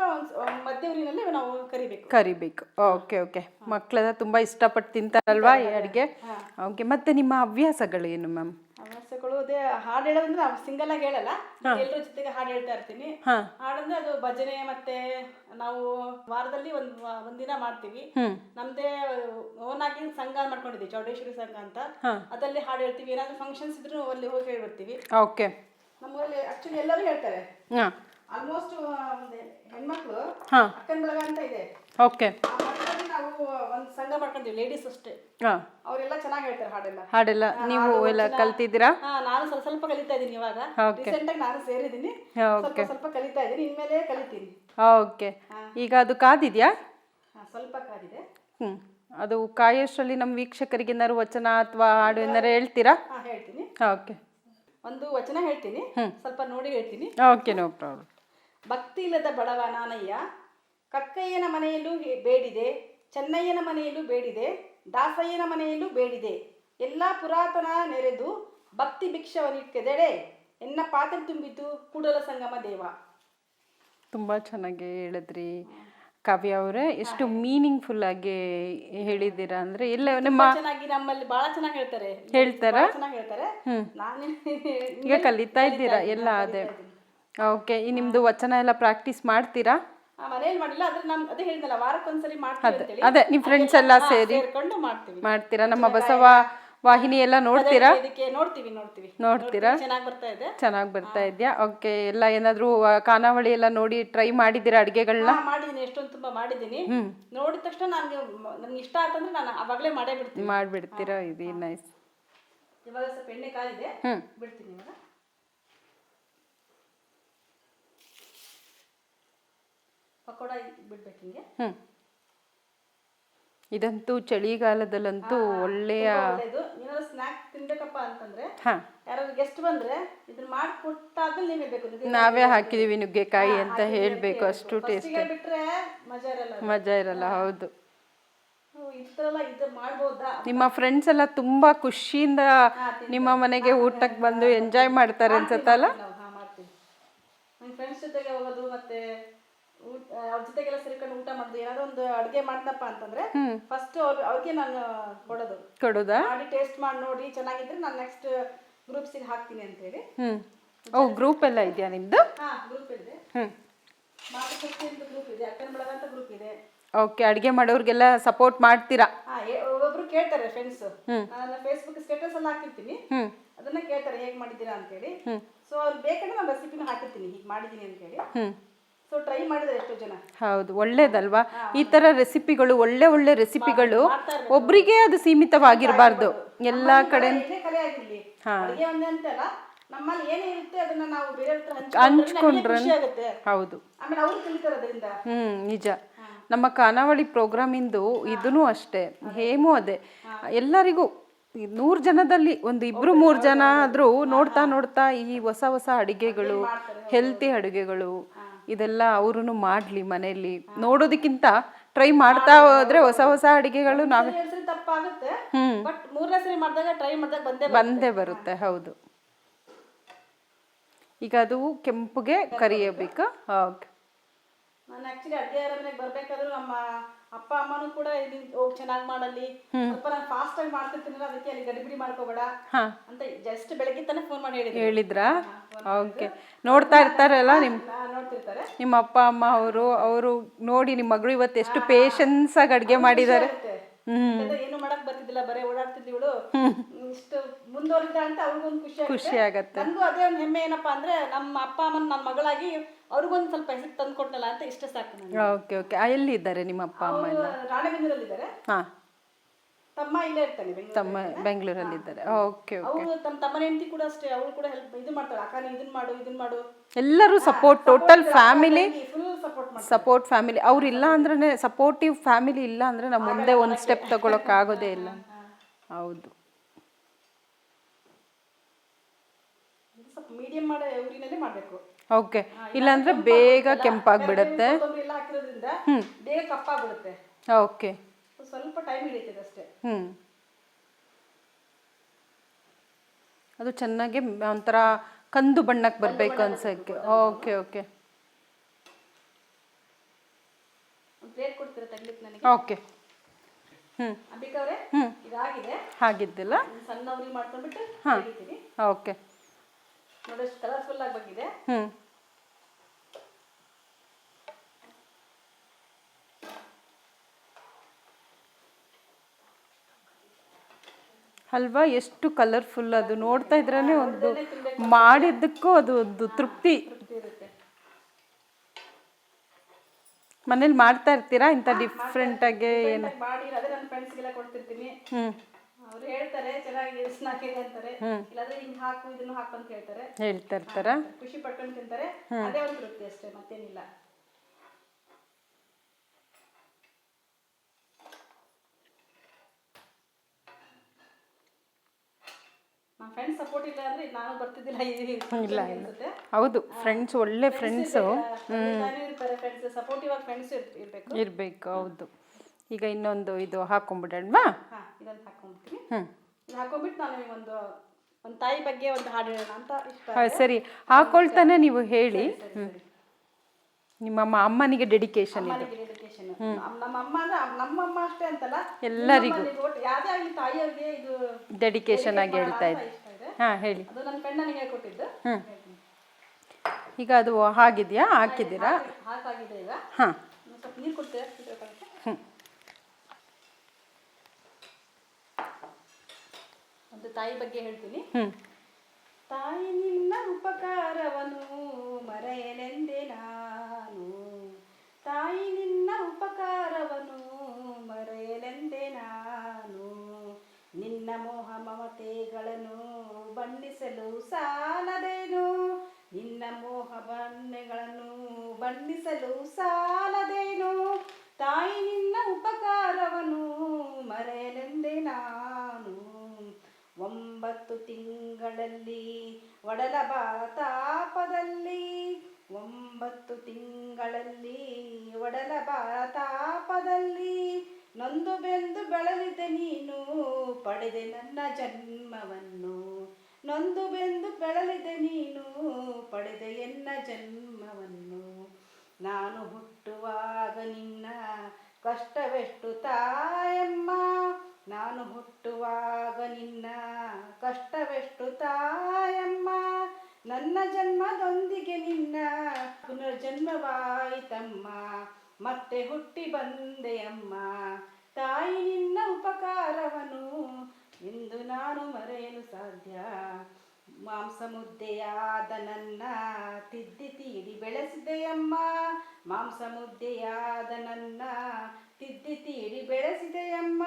ಮಧ್ಯ ಉರಿನಲ್ಲಿ ನಾವು ಕರಿಬೇಕು. ಕರಿಬೇಕು. ಓಕೆ ಓಕೆ ಮಕ್ಕಳೆಲ್ಲ ತುಂಬ ಇಷ್ಟಪಟ್ಟು ತಿಂತಾರಲ್ವಾ ಈ ಅಡುಗೆ? ಓಕೆ ಮತ್ತೆ ನಿಮ್ಮ ಹವ್ಯಾಸಗಳೇನು ಮ್ಯಾಮ್? ಹವ್ಯಾಸಗಳು ಅದೇ ಹಾಡು ಹೇಳೋದಂದ್ರೆ ಸಿಂಗಲ್ ಆಗಿ ಹೇಳಲ್ಲ. ಎಲ್ಲರ ಜೊತೆಗೆ ಹಾಡು ಹೇಳ್ತಾ ಇರ್ತೀನಿ. ಹಾಡಂದ್ರೆ ಅದು ಭಜನೆ ಮತ್ತೆ ನಾವು ವಾರದಲ್ಲಿ ಒಂದ್ ವ- ಒಂದಿನ ಮಾಡ್ತೀವಿ. ನಮ್ದೇ ಓನ್ ಆಗಿ ಸಂಘ ಮಾಡ್ಕೊಂಡಿದ್ದೀವಿ ಚೌಡೇಶ್ವರಿ ಸಂಘ ಅಂತ. ಅದಲ್ಲಿ ಹಾಡು ಹೇಳ್ತೀವಿ. ಏನಾದ್ರು ಫಂಕ್ಷನ್ಸ್ ಇದ್ರೂ ಅಲ್ಲಿ ಹೋಗಿ ಹೇಳ್ಬಿಡ್ತೀವಿ. ಓಕೆ. ನಮ್ಮಲ್ಲಿ ಆಕ್ಚುಲಿ ಎಲ್ಲರೂ ಹೇಳ್ತಾರೆ. ಹಾಂ. ಆಲ್ಮೋಸ್ಟ್ ಹೆಣ್ಮಕ್ಳು ಹಾಂ. ಅಕ್ಕನ ಬಳಗ ಅಂತ ಇದೆ. ಓಕೆ. ನಾವು ಒಂದು ಸಂಘ ಲೇಡೀಸ್ ಅಷ್ಟೇ. ಹಾಂ. ಅವರೆಲ್ಲ ಚೆನ್ನಾಗಿ ಹೇಳ್ತಾರೆ ಹಾಡೆಲ್ಲ. ಹಾಡೆಲ್ಲ. ನೀವು ಎಲ್ಲ ಕಲ್ತಿದ್ದೀರಾ? ಹಾ ನಾನು ಸ್ವಲ್ಪ ಸ್ವಲ್ಪ ಕಲಿತಾ ಇದ್ದೀನಿ ಇವಾಗ. Okay. ರೀಸೆಂಟ್ ಆಗಿ ನಾನು ಸೇರಿದ್ದೀನಿ. ಸ್ವಲ್ಪ ಸ್ವಲ್ಪ ಕಲಿತಾ ಇದ್ದೀನಿ ಇನ್ಮೇಲೆ ಕಲಿತೀನಿ. ಓಕೆ. ಈಗ ಅದು ಕಾದಿದೆಯಾ? ಹಾ, ಸ್ವಲ್ಪ ಕಾದಿದೆ. ಹ್ಞೂ ಅದು ಕಾಯೋಷ್ಟರಲ್ಲಿ ನಮ್ಮ ವೀಕ್ಷಕರಿಗೆ ಏನಾದ್ರು ವಚನ ಅಥವಾ ಹಾಡು ಏನಾದ್ರು ಹೇಳ್ತೀರಾ? ಹಾ ಹೇಳ್ತೀನಿ. ಓಕೆ. ಒಂದು ವಚನ ಹೇಳ್ತೀನಿ. ಸ್ವಲ್ಪ ನೋಡಿ ಹೇಳ್ತೀನಿ. Okay no problem. ಭಕ್ತಿ ಇಲ್ಲದ ಬಡವ ನಾನಯ್ಯ ಕಕ್ಕಯ್ಯನ ಮನೆಯಲ್ಲೂ ಬೇಡಿದೆ ಚೆನ್ನಯ್ಯನ ಮನೆಯಲ್ಲೂ ಬೇಡಿದೆ ದಾಸಯ್ಯನ ಮನೆಯಲ್ಲೂ ಬೇಡಿದೆ. ಎಲ್ಲ ಪುರಾತನ ನೆರೆದು ಭಕ್ತಿ ಭಿಕ್ಷವನಿಟ್ಟೆದೆಡೆ ಎನ್ನ ಪಾತ್ರೆ ತುಂಬಿತು ಕೂಡಲ ಸಂಗಮ ದೇವ. ತುಂಬ ಚೆನ್ನಾಗಿ ಹೇಳಿದ್ರಿ ಕಾವ್ಯ ಅವರೇ. ಎಷ್ಟು ಮೀನಿಂಗ್ಫುಲ್ ಆಗಿ ಹೇಳಿದ್ದೀರಾ ಅಂದ್ರೆ ಎಲ್ಲ ನಿಮ್ಮ ಚೆನ್ನಾಗಿ ನಮ್ಮಲ್ಲಿ ಬಹಳ ಚೆನ್ನಾಗಿ ಹೇಳ್ತಾರೆ. ಹೇಳ್ತಾರಾ? ಚೆನ್ನಾಗಿ ಹೇಳ್ತಾರೆ. ನಾನು ಈಗ ಕಲಿತಾ ಇದ್ದೀರಾ? ಎಲ್ಲ ಅದೇ. ಓಕೆ ಈ ನಿಮ್ಮದು ವಚನ ಎಲ್ಲ ಪ್ರಾಕ್ಟೀಸ್ ಮಾಡ್ತೀರಾ? ಮನೇಲಿ ಮಾಡಿಲ್ಲ ಆದ್ರೆ ನಮ್ ಅದೇ ಹೇಳಿದ್ನಲ್ಲ ವಾರಕ್ಕೊಂದ್ಸರಿ ಮಾಡ್ತೀವಿ ಅದೇ ನಿಮ್ಮ ಫ್ರೆಂಡ್ಸ್ ಎಲ್ಲ ಸೇರಿ ಸೇರ್ಕೊಂಡು ಮಾಡ್ತೀವಿ. ಮಾಡ್ತೀರಾ? ನಮ್ಮ ಬಸವ ವಾಹಿನಿ ಎಲ್ಲ ನೋಡ್ತೀರಾ? ಇದಕ್ಕೆ ನೋಡ್ತೀವಿ ನೋಡ್ತೀವಿ. ನೋಡ್ತೀರಾ? ಚೆನ್ನಾಗಿ ಬರ್ತಾ ಇದೆ. ಚೆನ್ನಾಗಿ ಬರ್ತಾ ಇದೆಯಾ? ಓಕೆ ಎಲ್ಲ ಏನಾದರೂ ಖಾನಾವಳಿ ಎಲ್ಲ ನೋಡಿ ಟ್ರೈ ಮಾಡಿದ್ದೀರಾ ಅಡುಗೆಗಳನ್ನ ಮಾಡಿದ್ದೀನಿ ಎಷ್ಟೊಂದು ತುಂಬಾ ಮಾಡಿದ್ದೀನಿ. ನೋಡಿದ ತಕ್ಷಣ ನನಗೆ ನನಗೆ ಇಷ್ಟ ಆತಂದ್ರೆ ನಾನು ಅವಾಗಲೇ ಮಾಡೇ ಬಿಡ್ತೀನಿ. ಮಾಡಿಬಿಡ್ತೀರಾ? ಇದು ನೈಸ್ ಇವಾಗ ಸ್ವಲ್ಪ ಎಣ್ಣೆ ಕಾಲಿದೆ. ಬಿಡ್ತೀನಿ ಇವಾಗ. ಪಕೋಡ ಬಿಡ್ಬೇಕು ಹಿಂಗೆ. ಹ್ಞೂ ಇದಂತೂ ಚಳಿಗಾಲದಲ್ಲಂತೂ ಒಳ್ಳೆಯ ಒಳ್ಳೇದು. ಏನಾದ್ರು ಸ್ನಾಕ್ ತಿನ್ಬೇಕಪ್ಪ ಅಂತಂದ್ರೆ ಹಾಂ. ಯಾರಾದ್ರು ಗೆಸ್ಟ್ ಬಂದ್ರೆ ಇದನ್ನ ಮಾಡಿ ಕೊಟ್ಟಾದ್ಮೇಲೆ ನೀವೇ ಬೇಕು. ನಾವೇ ಹಾಕಿದೀವಿ ನುಗ್ಗೆಕಾಯಿ ಅಂತ ಹೇಳಬೇಕು ಅಷ್ಟು ಟೇಸ್ಟ್ ಬಿಟ್ರೆ ಮಜಾ ಇರಲ್ಲ ಮಜಾ ಇರಲ್ಲ ಹೌದು. ಓ, ಈ ಥರ ಎಲ್ಲ ಇದು ಮಾಡ್ಬೋದಾ? ನಿಮ್ಮ ಫ್ರೆಂಡ್ಸ್ ಎಲ್ಲ ತುಂಬಾ ಖುಷಿಯಿಂದ ನಿಮ್ಮ ಮನೆಗೆ ಊಟಕ್ಕೆ ಬಂದು ಎಂಜಾಯ್ ಮಾಡ್ತಾರೆ ಅನ್ಸತ್ತಲ್ಲ? ನಾವು. ಹಾ ಮಾಡ್ತೀವಿ. ನನ್ನ ಫ್ರೆಂಡ್ಸ್ ಜೊತೆಗೆ ಹೋಗೋದು ಮತ್ತೆ ಅವ್ರ ಜೊತೆಗೆಲ್ಲ ಸೇರ್ಕೊಂಡು ಊಟ ಮಾಡೋದು. ಏನಾದ್ರು ಒಂದು ಅಡುಗೆ ಮಾಡ್ದಪ್ಪ ಅಂತಂದ್ರೆ ಫಸ್ಟ್ ಅವ್ರ ಅವ್ರಿಗೆ ನಾನು ಕೊಡೋದು. ಕೊಡೋದಾ? ಮಾಡಿ ಟೇಸ್ಟ್ ಮಾಡಿ ನೋಡಿ ಚೆನ್ನಾಗಿದ್ರೆ ನಾನು ನೆಕ್ಸ್ಟ್ ಗ್ರೂಪ್ಸಿಗೆ ಹಾಕ್ತೀನಿ ಅಂತೇಳಿ. ಹ್ಮ್. ಓ ಗ್ರೂಪ್ ಎಲ್ಲ ಇದೆಯಾ ನಿಮ್ದು? ಹಾ ಗ್ರೂಪ್ ಇದೆ. ಹ್ಮ್. ಅಂತ ಗ್ರೂಪ್ ಇದೆ. ಅಕ್ಕನ ಬಳಗ ಅಂತ ಗ್ರೂಪ್ ಇದೆ. ಓಕೆ ಅಡುಗೆ ಮಾಡೋರಿಗೆಲ್ಲ ಸಪೋರ್ಟ್ ಮಾಡ್ತೀರಾ? ಒಬ್ಬೊಬ್ರು ಕೇಳ್ತಾರೆ ಫ್ರೆಂಡ್ಸ್ ನಾನು ಫೇಸ್ಬುಕ್ ಸ್ಟೇಟಸ್ ಎಲ್ಲ ಹಾಕಿರ್ತೀನಿ. ಅದನ್ನ ಕೇಳ್ತಾರೆ ಹೇಗ್ ಮಾಡಿದ್ದೀರಾ ಅಂತೇಳಿ. ಸೊ ಅವ್ರು ಬೇಕಂದ್ರೆ ನಾನು ರೆಸಿಪಿನ ಹಾಕಿರ್ತೀನಿ. ಹೀಗೆ ಮಾಡಿದ್ದೀನಿ ಅಂತೇಳಿ. ಸೊ ಟ್ರೈ ಮಾಡಿದ್ರೆ ಎಷ್ಟೋ ಜನ. ಹೌದು ಒಳ್ಳೇದಲ್ವಾ? ಈ ಥರ ರೆಸಿಪಿಗಳು ಒಳ್ಳೆ ಒಳ್ಳೆ ರೆಸಿಪಿಗಳು ಒಬ್ರಿಗೆ ಅದು ಸೀಮಿತವಾಗಿರಬಾರ್ದು. ಎಲ್ಲ ಕಡೆ ಏನೇ ಕಲೆ ಆಗಿರ್ಲಿ ಅಡುಗೆ ಒಂದೇ ಅಂತಲ್ಲ ನಮ್ಮಲ್ಲಿ ಏನೇ ಇರುತ್ತೆ ಅದನ್ನ ನಾವು ಬೇರೆ ಹತ್ರ ಹಂಚ್ಕೊಂಡ್ರೆ ಹೌದು. ಆಮೇಲೆ ಅವರು ಕಲಿತಾರೆ ಅದರಿಂದ. ಹ್ಞೂ ನಿಜ. ನಮ್ಮ ಖಾನಾವಳಿ ಪ್ರೋಗ್ರಾಮಿಂದು ಇದೂ ಅಷ್ಟೇ. ಹೇಮು ಅದೇ. ಎಲ್ಲರಿಗೂ ನೂರು ಜನದಲ್ಲಿ ಒಂದು ಇಬ್ರು ಮೂರು ಜನ ಆದರೂ ನೋಡ್ತಾ ನೋಡ್ತಾ ಈ ಹೊಸ ಹೊಸ ಅಡುಗೆಗಳು ಹೆಲ್ತಿ ಅಡುಗೆಗಳು ಇದೆಲ್ಲ ಅವರು ಮಾಡಲಿ ಮನೆಯಲ್ಲಿ. ನೋಡೋದಕ್ಕಿಂತ ಟ್ರೈ ಮಾಡ್ತಾ ಹೋದ್ರೆ ಹೊಸ ಹೊಸ ಅಡಿಗೆಗಳು ನಾವೇ ತಪ್ಪಾಗುತ್ತೆ ಹ್ಮ್. ಬಟ್ ಮೂರನೇ ಸರಿ ಮಾಡಿದಾಗ ಟ್ರೈ ಮಾಡಿದಾಗ ಬಂದೇ ಬಂದೇ ಬರುತ್ತೆ ಹೌದು. ಈಗ ಅದು ಕೆಂಪುಗೆ ಕರಿಯಬೇಕು. ಓಕೆ. ನಾನು ಆಕ್ಚುಲಿ ಅಡುಗೆ ಮನೆಗೆ ಬರ್ಬೇಕಾದ್ರೂ ನಮ್ಮ ಅಪ್ಪ ಅಮ್ಮನೂ ಕೂಡ ಇಲ್ಲಿ ಹೋಗಿ ಚೆನ್ನಾಗಿ ಮಾಡಲಿ ಸ್ವಲ್ಪ ನಾನು ಫಾಸ್ಟ್ ಆಗಿ ಮಾಡ್ತಿರ್ತೀನಲ್ಲ ಅದಕ್ಕೆ ಅಲ್ಲಿ ಗಡಿಬಿಡಿ ಮಾಡ್ಕೋಬೇಡ ಅಂತ ಜಸ್ಟ್ ಬೆಳಗ್ಗೆ ತಾನೇ ಫೋನ್ ಮಾಡಿ ಹೇಳಿದ್ರು? ಹೇಳಿದ್ರಾ ಓಕೆ ನೋಡ್ತಾ ಇರ್ತಾರಲ್ಲ ನಿಮ್ಮ ನೋಡ್ತಿರ್ತಾರೆ. ನಿಮ್ಮ ಅಪ್ಪ ಅಮ್ಮ ಅವರು ಅವರು ನೋಡಿ ನಿಮ್ಮ ಮಗಳು ಇವತ್ತು ಎಷ್ಟು ಪೇಷನ್ಸ್ ಆಗಿ ಅಡುಗೆ ಮಾಡಿದ್ದಾರೆ ಏನು ಮಾಡಕ್ ಬರ್ತಿದ್ದಿಲ್ಲ ಬರೇ ಓಡಾಡ್ತಿದ್ವಿ ಇವಳು. ಇಷ್ಟು ಮುಂದುವರಿದ ಅಂತ ಅವ್ರಿಗೊಂದು ಖುಷಿ ಆಗುತ್ತೆ. ಖುಷಿ ಆಗತ್ತೆ. ನನಗೂ ಅದೇ ಒಂದು ಹೆಮ್ಮೆ ಏನಪ್ಪಾ ಅಂದ್ರೆ ನಮ್ಮ ಅಪ್ಪ ಅಮ್ಮನ ನನ್ನ ಮಗಳಾಗಿ ಅವ್ರಿಗೊಂದು ಸ್ವಲ್ಪ ಹೆಸರು ತಂದು ಕೊಟ್ಟಲ್ಲ ಅಂತ ಇಷ್ಟ ಸಾಕು ನನಗೆ. Okay okay. ಎಲ್ಲಿದ್ದಾರೆ ನಿಮ್ಮ ಅಪ್ಪ ಅಮ್ಮ ಎಲ್ಲ? ರಾಣೆಬೆನ್ನೂರಲ್ಲಿ ಇದ್ದಾರೆ ಹಾಂ. ತಮ್ಮ ಇಲ್ಲೇ ಇರ್ತಾನೆ ಬೆಂಗಳೂರು ತಮ್ಮ ಬೆಂಗಳೂರಲ್ಲಿದ್ದಾರೆ. ಓಕೆ ಅವರು ತಮ್ಮ ತಮ್ಮನ ಹೆಂಡತಿ ಕೂಡ ಅಷ್ಟೇ ಅವಳು ಕೂಡ ಹೆಲ್ಪ್ ಇದು ಮಾಡ್ತಾಳೆ ಅಕ್ಕ ನೀ ಇದನ್ನ ಮಾಡು ಇದನ್ನ ಮಾಡು. ಎಲ್ಲರೂ support total family full support ಮಾಡ್ತಾರೆ. ಸಪೋರ್ಟ್ ಫ್ಯಾಮಿಲಿ ಅವ್ರು ಇಲ್ಲ ಅಂದ್ರೆ ಸಪೋರ್ಟಿವ್ ಫ್ಯಾಮಿಲಿ ಇಲ್ಲ ಅಂದ್ರೆ ನಾವು ಮುಂದೆ ಒಂದು ಸ್ಟೆಪ್ ತಗೊಳಕ್ ಆಗೋದೇ ಇಲ್ಲ. ಹೌದು. ಸ್ವಲ್ಪ ಮೀಡಿಯಂ ಮಾಡೋ ಊರಿನಲ್ಲೇ ಮಾಡಬೇಕು. ಓಕೆ ಇಲ್ಲಾಂದ್ರೆ ಬೇಗ ಕೆಂಪಾಗ್ಬಿಡತ್ತೆ. ಕೊತ್ತಂಬರಿ ಎಲ್ಲ ಹಾಕಿರೋದ್ರಿಂದ ಬೇಗ ಕಪ್ಪಾಗ್ಬಿಡುತ್ತೆ. ಓಕೆ ಸ್ವಲ್ಪ ಟೈಮ್ ಹಿಡಿತದೆ ಅಷ್ಟೇ. ಹ್ಮ್. ಅದು ಚೆನ್ನಾಗಿ ಒಂಥರ ಕಂದು ಬಣ್ಣಕ್ಕೆ ಬರಬೇಕು ಅನ್ಸಕ್ಕೆ. Okay okay okay hmm. ಹ್ಞೂ ಹ್ಮ್. ಇದಾಗಿದೆ. ಹಾಗಿದ್ದಿಲ್ಲ? ಸಣ್ಣ ಮಾಡ್ಕೊಂಡ್ಬಿಟ್ಟು ತೆಗಿತೀನಿ. ಓಕೆ ನೋಡಿ ಎಷ್ಟು ಕಲರ್ಫುಲ್ ಆಗಿ ಬಂದಿದೆ. ಹ್ಮ್. ಅಲ್ವಾ ಎಷ್ಟು ಕಲರ್ಫುಲ್ ಅದು. ನೋಡ್ತಾ ಇದ್ರೆ ಒಂದು ಮಾಡಿದ್ದಕ್ಕೂ ಅದು ಒಂದು ತೃಪ್ತಿ. ಮನೇಲಿ ಮಾಡ್ತಾ ಇರ್ತೀರಾ? ಇಂಥ ಡಿಫ್ರೆಂಟಾಗಿ ಏನು? Different ಅವ್ರು ಹೇಳ್ತಾರೆ ಚೆನ್ನಾಗಿ ಸ್ನಾಕಿದೆ ಅಂತಾರೆ. ಇಲ್ಲಾಂದ್ರೆ ಹಿಂಗ್ ಹಾಕು ಇದನ್ನು ಹಾಕು ಅಂತ ಹೇಳ್ತಾರೆ. ಹೇಳ್ತಾ ಇರ್ತಾರ ಖುಷಿ ಪಡ್ಕೊಂಡು ತಿಂತಾರೆ. ಅದೇ ಒಂದು ತೃಪ್ತಿ ಅಷ್ಟೇ ಮತ್ತೇನಿಲ್ಲ. ನಮ್ಮ ಫ್ರೆಂಡ್ಸ್ ಸಪೋರ್ಟ್ ಇಲ್ಲ ಅಂದ್ರೆ ನಾನು ಬರ್ತಿದ್ದಿಲ್ಲ ಇಲ್ಲ ಅನ್ಸುತ್ತೆ. ಹೌದು ಫ್ರೆಂಡ್ಸ್ ಒಳ್ಳೆ ಫ್ರೆಂಡ್ಸು ಇರ್ತಾರೆ ಫ್ರೆಂಡ್ಸ್ ಸಪೋರ್ಟಿವ್ ಆಗಿ ಫ್ರೆಂಡ್ಸ್ ಇರ್ಬೇಕು. ಇರಬೇಕು ಹೌದು. ಈಗ ಇನ್ನೊಂದು ಇದು ಹಾಕೊಂಡ್ಬಿಡೋಣವಾ ಹಾ ಇದನ್ನ ಹಾಕೊಂಡ್ಬಿಡ್ತೀನಿ ಹ್ಞೂ ಇದು ಹಾಕೊಂಡ್ಬಿಟ್ಟು ನಾನು ಒಂದು ಒಂದು ತಾಯಿ ಬಗ್ಗೆ ಒಂದು ಹಾಡು ಹೇಳೋಣ ಅಂತ ಹಾಂ ಸರಿ. ಹಾಕೊಳ್ತಾನೆ ನೀವು ಹೇಳಿ. ಸರಿ. ನಿಮ್ಮ ಅಮ್ಮನಿಗೆ ಡೆಡಿಕೇಶನ್ ಇದೆ. ನಮ್ಮ ಅಮ್ಮ ಅಂದ್ರೆ ನಮ್ಮ ಅಮ್ಮ ಅಷ್ಟೇ ಅಂತಲ್ಲ ಎಲ್ಲರಿಗೂ. ನಮ್ಮಮ್ಮನಿಗೆ ಒಟ್ಟು ಆಗಲಿ ತಾಯಿಯವ್ರಿಗೆ ಇದು ಡೆಡಿಕೇಶನ್ ಆಗಿ ಹೇಳ್ತಾ ಇದ್ದೆ. ಇದೆ. ಹಾಂ ಹೇಳಿ. ಅದು ನನ್ನ. ಈಗ ಅದು ಹಾಗಿದೆಯಾ? ಹಾಕಿದ್ದೀರಾ? ಹಾಕಾಗಿದೆ ಈಗ. ಹಾಂ. ಸ್ವಲ್ಪ ನೀರು ಕೊಡ್ತೀರಾ ಕುದಿಯೋಕೆ? ಹ್ಞೂ ಒಂದು ತಾಯಿ ಬಗ್ಗೆ ಹೇಳ್ತೀನಿ. ತಾಯಿ ನಿನ್ನ ಉಪಕಾರವನು ಮರೆಯಲೆಂದೆ ನಾನು. ತಾಯಿ ನಿನ್ನ ಉಪಕಾರವನು ಮರೆಯಲೆಂದೆ ನಾನು. ನಿನ್ನ ಮೋಹ ಮಮತೆಗಳನ್ನು ಬಣ್ಣಿಸಲು ಸಾಲದೇನು? ನಿನ್ನ ಮೋಹ ಬಣ್ಣೆಗಳನ್ನು ಬಣ್ಣಿಸಲು ಸಾಲದೇನು ತಾಯಿ ನಿನ್ನ ಉಪಕಾರವನು ಮರೆಯಲೆಂದೆ ನಾನು ಒಂಬತ್ತು ತಿಂಗಳಲ್ಲಿ ಒಡಲ ತಾಪದಲ್ಲಿ ಒಂಬತ್ತು ತಿಂಗಳಲ್ಲಿ ಒಡಲ ತಾಪದಲ್ಲಿ ನೊಂದು ಬೆಂದು ಬೆಳಲಿದೆ ನೀನು, ಪಡೆದೆ ನನ್ನ ಜನ್ಮವನ್ನು. ನೊಂದು ಬೆಂದು ಬೆಳಲಿದೆ ನೀನು, ಪಡೆದೆ ಎನ್ನ ಜನ್ಮವನ್ನು. ನಾನು ಹುಟ್ಟುವಾಗ ನಿನ್ನ ಕಷ್ಟವೆಷ್ಟು ತಾಯಮ್ಮ ನನ್ನ ಜನ್ಮದೊಂದಿಗೆ ನಿನ್ನ ಪುನರ್ಜನ್ಮವಾಯಿತಮ್ಮ. ಮತ್ತೆ ಹುಟ್ಟಿ ಬಂದೆಯಮ್ಮ. ತಾಯಿ ನಿನ್ನ ಉಪಕಾರವನು. ಎಂದು ನಾನು ಮರೆಯಲು ಸಾಧ್ಯ. ಮಾಂಸ ಮುದ್ದೆಯಾದ ನನ್ನ ತಿದ್ದಿ ತೀಡಿ ಬೆಳೆಸಿದೆಯಮ್ಮ. ಮಾಂಸ ಮುದ್ದೆಯಾದ ನನ್ನ ತಿದ್ದಿ ತೀಡಿ ಬೆಳೆಸಿದೆಯಮ್ಮ.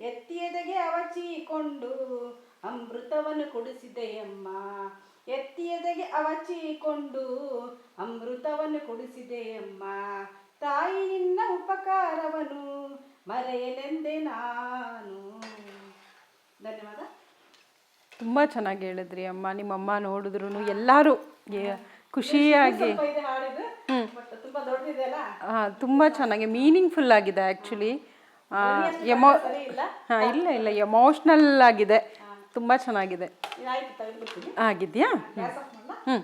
ಎತ್ತಿಯದೆಗೆ ಅವಚಿಕೊಂಡು ಅಮೃತವನ್ನು ಕುಡಿಸಿದೆಯಮ್ಮ. ಎತ್ತಿ ಎದೆಗೆ ಅವಚಿಕೊಂಡು ಅಮೃತವನ್ನು ಕುಡಿಸಿದೆಯಮ್ಮ ತಾಯಿ ನಿನ್ನ ಉಪಕಾರವನು ಮರೆಯಲೆಂದೆ ನಾನು. ಧನ್ಯವಾದ. ತುಂಬ ಚೆನ್ನಾಗಿ ಹೇಳಿದ್ರಿ ಅಮ್ಮ. ನಿಮ್ಮಮ್ಮ ನೋಡಿದ್ರು ಎಲ್ಲರೂ ಖುಷಿಯಾಗಿ ತುಂಬಾ ಅಲ್ಲ? ಹಾಂ ತುಂಬ ಚೆನ್ನಾಗಿ ಮೀನಿಂಗ್ಫುಲ್ ಆಗಿದೆ ಆ್ಯಕ್ಚುಲಿ ಎಮೋ ಹಾಂ ಇಲ್ಲ ಇಲ್ಲ ಎಮೋಷ್ನಲ್ ಆಗಿದೆ. ತುಂಬ ಚೆನ್ನಾಗಿದೆ. ಆಗಿದೆಯಾ? ಹ್ಞೂ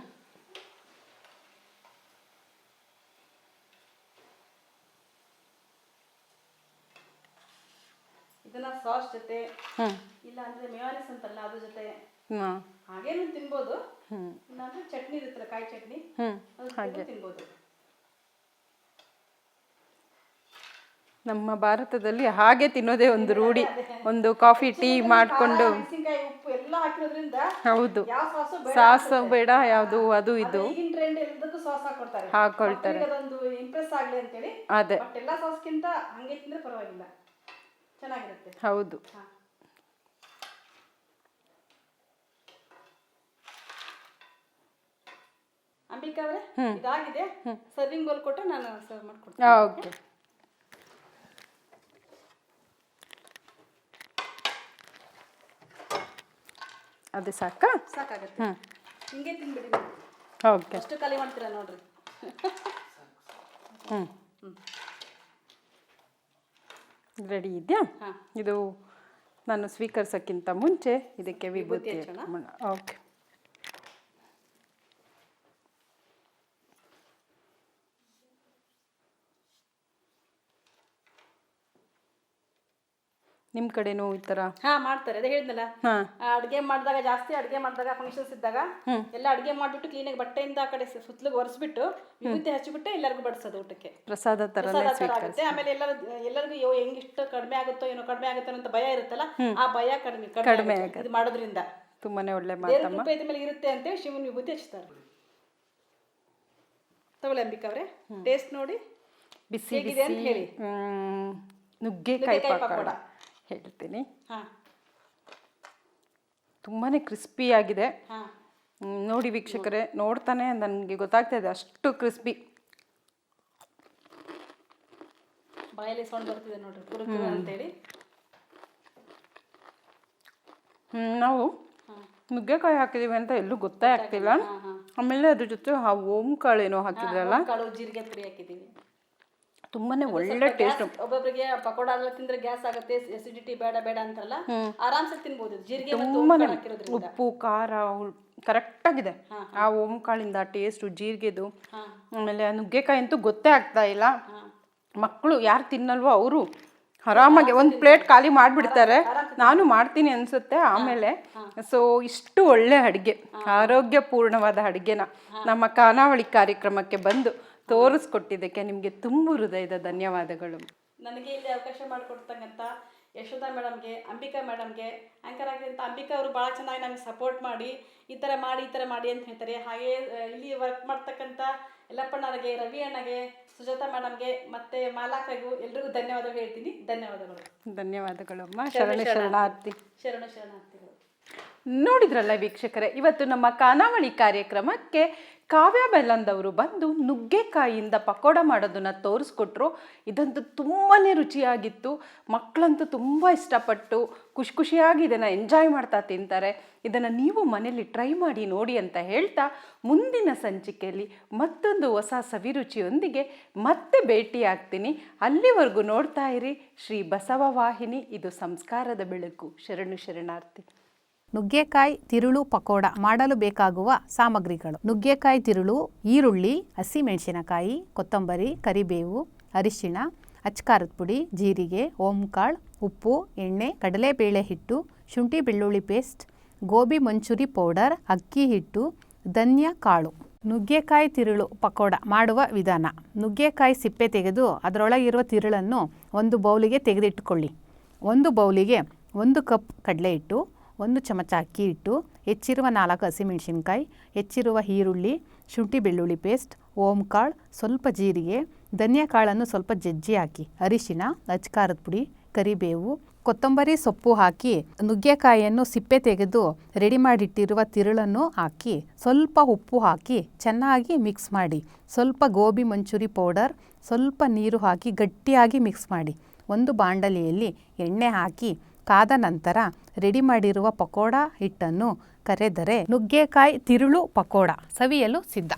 ಇದನ್ನ ಸಾಸ್ ಜೊತೆ ಇಲ್ಲ ಅಂದ್ರೆ ಮೇವಾನಿಸ್ ಅಂತಲ್ಲ ಅದ್ರ ಜೊತೆ. ಹಾಗೇನು ತಿನ್ಬೋದು. ಇಲ್ಲಾಂದ್ರೆ ಚಟ್ನಿ ಇರುತ್ತಲ್ಲ ಕಾಯಿ ಚಟ್ನಿ. ಜೊತೆ ತಿನ್ಬೋದು. ನಮ್ಮ ಭಾರತದಲ್ಲಿ ಹಾಗೆ ತಿನ್ನೋದೇ ಒಂದು ರೂಢಿ. ಒಂದು ಕಾಫಿ ಟೀ ಮಾಡಿಕೊಂಡು ಎಲ್ಲ ಹಾಕಿರೋದ್ರಿಂದ ಹೌದು. ಯಾವ ಸಾಸು ಬೇಡ ಸಾಸ್ ಬೇಡ ಯಾವುದು ಅದು ಇದು. ಈಗಿನ ಟ್ರೆಂಡ್ ಎಲ್ಲದಕ್ಕೂ ಸಾಸ್ ಹಾಕೊಡ್ತಾರೆ. ಹಾಕೊಳ್ತಾರೆ. ಅದೊಂದು ಇಂಪ್ರೆಸ್ ಆಗ್ಲಿ ಅಂತೇಳಿ. ಅದೇ. ಬಟ್ ಎಲ್ಲ ಸಾಸ್ಗಿಂತ ಹಂಗೆ ತಿಂದ್ರೆ ಪರವಾಗಿಲ್ಲ. ಚೆನ್ನಾಗಿರುತ್ತೆ. ಹೌದು. ಅಂಬಿಕಾ ಅವರೇ ಇದಾಗಿದೆ. ಸರ್ವಿಂಗ್ ಬೌಲ್ ಕೊಟ್ಟರೆ ನಾನು ಸರ್ವ್ ಮಾಡ್ಕೊಡ್ತೀನಿ. ಓಕೆ ಅದೇ ಸಾಕಾ? ಸಾಕಾಗುತ್ತೆ. ಹಿಂಗೆ ತಿನ್ಬಿಡಿ. ಓಕೆ. ಎಷ್ಟು ಖಾಲಿ ಮಾಡ್ತೀರಾ ನೋಡ್ರಿ. ಹ್ಞೂ ರೆಡಿ ಇದೆಯಾ? ಇದು ನಾನು ಸ್ವೀಕರಿಸೋಕ್ಕಿಂತ ಮುಂಚೆ ಇದಕ್ಕೆ ವಿಭೂತಿ? ಓಕೆ. ನಿಮ್ಮ ಕಡೆನೂ ಈ ತರ? ಹಾ ಮಾಡ್ತಾರೆ. ಅದೇ ಹೇಳಿದ್ನಲ್ಲ. ಹಾಂ. ಅಡುಗೆ ಮಾಡಿದಾಗ ಜಾಸ್ತಿ ಅಡುಗೆ ಮಾಡಿದಾಗ ಫಂಕ್ಷನ್ಸ್ ಇದ್ದಾಗ ಎಲ್ಲ ಅಡುಗೆ ಮಾಡಿಬಿಟ್ಟು ಕ್ಲೀನಾಗಿ ಬಟ್ಟೆಯಿಂದ ಆ ಕಡೆ ಸುತ್ತಲಿಗೆ ಒರೆಸ್ಬಿಟ್ಟು ವಿಭೂತಿ ಹಚ್ಚಿಬಿಟ್ಟು ಎಲ್ಲರಿಗೂ ಬಡಿಸೋದು ಊಟಕ್ಕೆ. ಪ್ರಸಾದ ಥರ ಆಗುತ್ತೆ. ಆಮೇಲೆ ಎಲ್ಲರೂ ಎಲ್ಲರಿಗೂ ಅಯ್ಯೋ ಹೆಂಗಿಷ್ಟು ಕಡಿಮೆ ಆಗುತ್ತೋ ಏನೋ ಕಡಿಮೆ ಆಗುತ್ತೋ ಅಂತ ಭಯ ಇರುತ್ತಲ್ಲ ಆ ಭಯ ಕಡಿಮೆ ಕಡಿಮೆ ಆಗುತ್ತೆ. ಇದು ಮಾಡೋದ್ರಿಂದ. ತುಂಬಾನೇ ಒಳ್ಳೆ ಮಾತಮ್ಮ. ಇದ್ರ ಮೇಲೆ ಇರುತ್ತೆ ಅಂತ ಶಿವನ ವಿಭೂತಿ ಹಚ್ತಾರೆ. ತಗೊಳ್ಳಿ ಅಂಬಿಕಾ ಅವರೇ ಟೇಸ್ಟ್ ನೋಡಿ ಬಿಸಿ ಬಿಸಿ ಹೇಳಿ. ನುಗ್ಗೆ ನುಗ್ಗೆಕಾಯಿ ನುಗ್ಗೆಕಾಯಿ ಪಕೋಡ. ಹೇಳ್ತೀನಿ ಹಾ. ತುಂಬಾ ಕ್ರಿಸ್ಪಿ ಆಗಿದೆ. ಹಾ. ನೋಡಿ ವೀಕ್ಷಕರೇ ನೋಡ್ತಾನೆ ನನಗೆ ಗೊತ್ತಾಗ್ತಾ ಇದೆ ಅಷ್ಟು ಕ್ರಿಸ್ಪಿ ಬಾಯಲ್ಲಿ ಸೌಂಡ್ ಬರ್ತಿದೆ ನೋಡ್ರಿ ಕುರು ಕುರು ಅಂತೇಳಿ. ನಾವು ನುಗ್ಗೆಕಾಯಿ ಹಾಕಿದೀವಿ ಅಂತ ಎಲ್ಲೂ ಗೊತ್ತೇ ಆಗ್ತಿಲ್ಲ. ಆಮೇಲೆ ಅದ್ರ ಜೊತೆ ಆ ಓಂ ಏನೋ ಹಾಕಿದ್ರಲ್ಲ? ಜೀರಿಗೆ ಪುಡಿ ಹಾಕಿದ್ದೀವಿ. ತುಂಬಾನೇ ಒಳ್ಳೆ ಟೇಸ್ಟ್ ಒಬ್ಬೊಬ್ಬರಿಗೆ ಪಕೋಡ ಎಲ್ಲ ತಿಂದ್ರೆ ಗ್ಯಾಸ್ ಆಗುತ್ತೆ ಎಸಿಡಿಟಿ ಬೇಡ ಬೇಡ ಅಂತಾರಲ್ಲ ಆರಾಮ್ಸೆ ತಿನ್ಬೋದು. ಜೀರಿಗೆ ತುಂಬಾನೇ ಹಾಕಿರೋದ್ರಿಂದ. ಉಪ್ಪು ಖಾರ ಕರೆಕ್ಟಾಗಿದೆ ಆ ಓಂಕಾಳಿಂದ ಟೇಸ್ಟು ಜೀರಿಗೆದು. ಆಮೇಲೆ ನುಗ್ಗೆಕಾಯಿ ಅಂತೂ ಗೊತ್ತೇ ಆಗ್ತಾ ಇಲ್ಲ. ಮಕ್ಕಳು ಯಾರು ತಿನ್ನಲ್ವೋ ಅವರು ಆರಾಮಾಗಿ ಒಂದು ಪ್ಲೇಟ್ ಖಾಲಿ ಮಾಡಿಬಿಡ್ತಾರೆ. ನಾನು ಮಾಡ್ತೀನಿ ಅನ್ಸುತ್ತೆ ಆಮೇಲೆ. ಸೊ ಇಷ್ಟು ಒಳ್ಳೆ ಅಡುಗೆ ಆರೋಗ್ಯಪೂರ್ಣವಾದ ಅಡುಗೆನ ನಮ್ಮ ಖಾನಾವಳಿ ಕಾರ್ಯಕ್ರಮಕ್ಕೆ ಬಂದು ತೋರಿಸ್ಕೊಟ್ಟಿದ್ದಕ್ಕೆ ನಿಮಗೆ ತುಂಬ ಹೃದಯದ ಧನ್ಯವಾದಗಳು. ನನಗೆ ಇಲ್ಲಿ ಅವಕಾಶ ಮಾಡಿಕೊಡ್ತಕ್ಕಂಥ ಯಶೋಧಾ ಮೇಡಮ್ಗೆ ಅಂಬಿಕಾ ಮೇಡಮ್ಗೆ ಆ್ಯಂಕರ್ ಆಗಿರೋಂಥ ಅಂಬಿಕಾ ಅವರು ಭಾಳ ಚೆನ್ನಾಗಿ ನಮಗೆ ಸಪೋರ್ಟ್ ಮಾಡಿ ಈ ಥರ ಮಾಡಿ ಈ ಥರ ಮಾಡಿ ಅಂತ ಹೇಳ್ತಾರೆ. ಹಾಗೆ ಇಲ್ಲಿ ವರ್ಕ್ ಮಾಡ್ತಕ್ಕಂಥ ಯಲ್ಲಪ್ಪಣ್ಣರಿಗೆ ರವಿ ಅಣ್ಣಗೆ ಸುಜಾತಾ ಮೇಡಮ್ಗೆ ಮತ್ತು ಮಾಲಾಕಗೂ ಎಲ್ರಿಗೂ ಧನ್ಯವಾದಗಳು ಹೇಳ್ತೀನಿ. ಧನ್ಯವಾದಗಳು. ಧನ್ಯವಾದಗಳು ಅಮ್ಮ. ಶರಣ ಶರಣಾರ್ಥಿ. ಶರಣ ಶರಣಾರ್ಥಿಗಳು. ನೋಡಿದ್ರಲ್ಲ ವೀಕ್ಷಕರೇ ಇವತ್ತು ನಮ್ಮ ಖಾನಾವಳಿ ಕಾರ್ಯಕ್ರಮಕ್ಕೆ ಕಾವ್ಯ ಬೆಲ್ಲಂದವರು ಬಂದು ನುಗ್ಗೆಕಾಯಿಯಿಂದ ಪಕೋಡ ಮಾಡೋದನ್ನ ತೋರಿಸ್ಕೊಟ್ರು. ಇದಂತೂ ತುಂಬಾ ರುಚಿಯಾಗಿತ್ತು. ಮಕ್ಕಳಂತೂ ತುಂಬ ಇಷ್ಟಪಟ್ಟು ಖುಷಿ ಖುಷಿಯಾಗಿ ಇದನ್ನು ಎಂಜಾಯ್ ಮಾಡ್ತಾ ತಿಂತಾರೆ. ಇದನ್ನು ನೀವು ಮನೇಲಿ ಟ್ರೈ ಮಾಡಿ ನೋಡಿ ಅಂತ ಹೇಳ್ತಾ ಮುಂದಿನ ಸಂಚಿಕೆಯಲ್ಲಿ ಮತ್ತೊಂದು ಹೊಸ ಸವಿರುಚಿಯೊಂದಿಗೆ ಮತ್ತೆ ಭೇಟಿಯಾಗ್ತೀನಿ. ಅಲ್ಲಿವರೆಗೂ ನೋಡ್ತಾ ಇರಿ ಶ್ರೀ ಬಸವ ವಾಹಿನಿ. ಇದು ಸಂಸ್ಕಾರದ ಬೆಳಕು. ಶರಣು ಶರಣಾರ್ಥಿ. ನುಗ್ಗೆಕಾಯಿ, ತಿರುಳು, ಪಕೋಡ ಮಾಡಲು ಬೇಕಾಗುವ ಸಾಮಗ್ರಿಗಳು. ನುಗ್ಗೆಕಾಯಿ, ತಿರುಳು, ಈರುಳ್ಳಿ, ಹಸಿಮೆಣಸಿನಕಾಯಿ, ಕೊತ್ತಂಬರಿ, ಕರಿಬೇವು, ಅರಿಶಿಣ, ಅಚ್ಕಾರದ ಪುಡಿ, ಜೀರಿಗೆ ಓಂಕಾಳು ಉಪ್ಪು, ಎಣ್ಣೆ, ಕಡಲೆಬೇಳೆ ಹಿಟ್ಟು, ಶುಂಠಿ ಬೆಳ್ಳುಳ್ಳಿ ಪೇಸ್ಟ್, ಗೋಬಿ ಮಂಚೂರಿ ಪೌಡರ್, ಅಕ್ಕಿ ಹಿಟ್ಟು, ಧನ್ಯ ಕಾಳು. ನುಗ್ಗೆಕಾಯಿ, ತಿರುಳು, ಪಕೋಡ ಮಾಡುವ ವಿಧಾನ. ನುಗ್ಗೆಕಾಯಿ ಸಿಪ್ಪೆ ತೆಗೆದು ಅದರೊಳಗಿರುವ ತಿರುಳನ್ನು ಒಂದು ಬೌಲಿಗೆ ತೆಗೆದಿಟ್ಟುಕೊಳ್ಳಿ. ಒಂದು ಬೌಲಿಗೆ ಒಂದು ಕಪ್ ಕಡಲೆ ಹಿಟ್ಟು ಒಂದು ಚಮಚ ಅಕ್ಕಿ ಹಿಟ್ಟು, ಹೆಚ್ಚಿರುವ ನಾಲ್ಕು ಹಸಿಮೆಣಸಿನ್ಕಾಯಿ ಹೆಚ್ಚಿರುವ ಈರುಳ್ಳಿ, ಶುಂಠಿ ಬೆಳ್ಳುಳ್ಳಿ ಪೇಸ್ಟ್ ಓಂಕಾಳು ಸ್ವಲ್ಪ ಜೀರಿಗೆ, ಧನಿಯಾ ಕಾಳನ್ನು ಸ್ವಲ್ಪ ಜಜ್ಜಿ ಹಾಕಿ ಅರಿಶಿನ ಅಚ್ಕಾರದ ಪುಡಿ, ಕರಿಬೇವು, ಕೊತ್ತಂಬರಿ ಸೊಪ್ಪು ಹಾಕಿ, ನುಗ್ಗೆಕಾಯಿಯನ್ನು ಸಿಪ್ಪೆ ತೆಗೆದು ರೆಡಿ ಮಾಡಿಟ್ಟಿರುವ ತಿರುಳನ್ನು ಹಾಕಿ, ಸ್ವಲ್ಪ ಉಪ್ಪು ಹಾಕಿ ಚೆನ್ನಾಗಿ ಮಿಕ್ಸ್ ಮಾಡಿ, ಸ್ವಲ್ಪ ಗೋಬಿ ಮಂಚೂರಿ ಪೌಡರ್, ಸ್ವಲ್ಪ ನೀರು ಹಾಕಿ ಗಟ್ಟಿಯಾಗಿ ಮಿಕ್ಸ್ ಮಾಡಿ, ಒಂದು ಬಾಂಡಲಿಯಲ್ಲಿ ಎಣ್ಣೆ ಹಾಕಿ ಕಾದ ನಂತರ ರೆಡಿ ಮಾಡಿರುವ ಪಕೋಡ ಹಿಟ್ಟನ್ನು ಕರೆದರೆ ನುಗ್ಗೆಕಾಯಿ ತಿರುಳು ಪಕೋಡ ಸವಿಯಲು ಸಿದ್ಧ.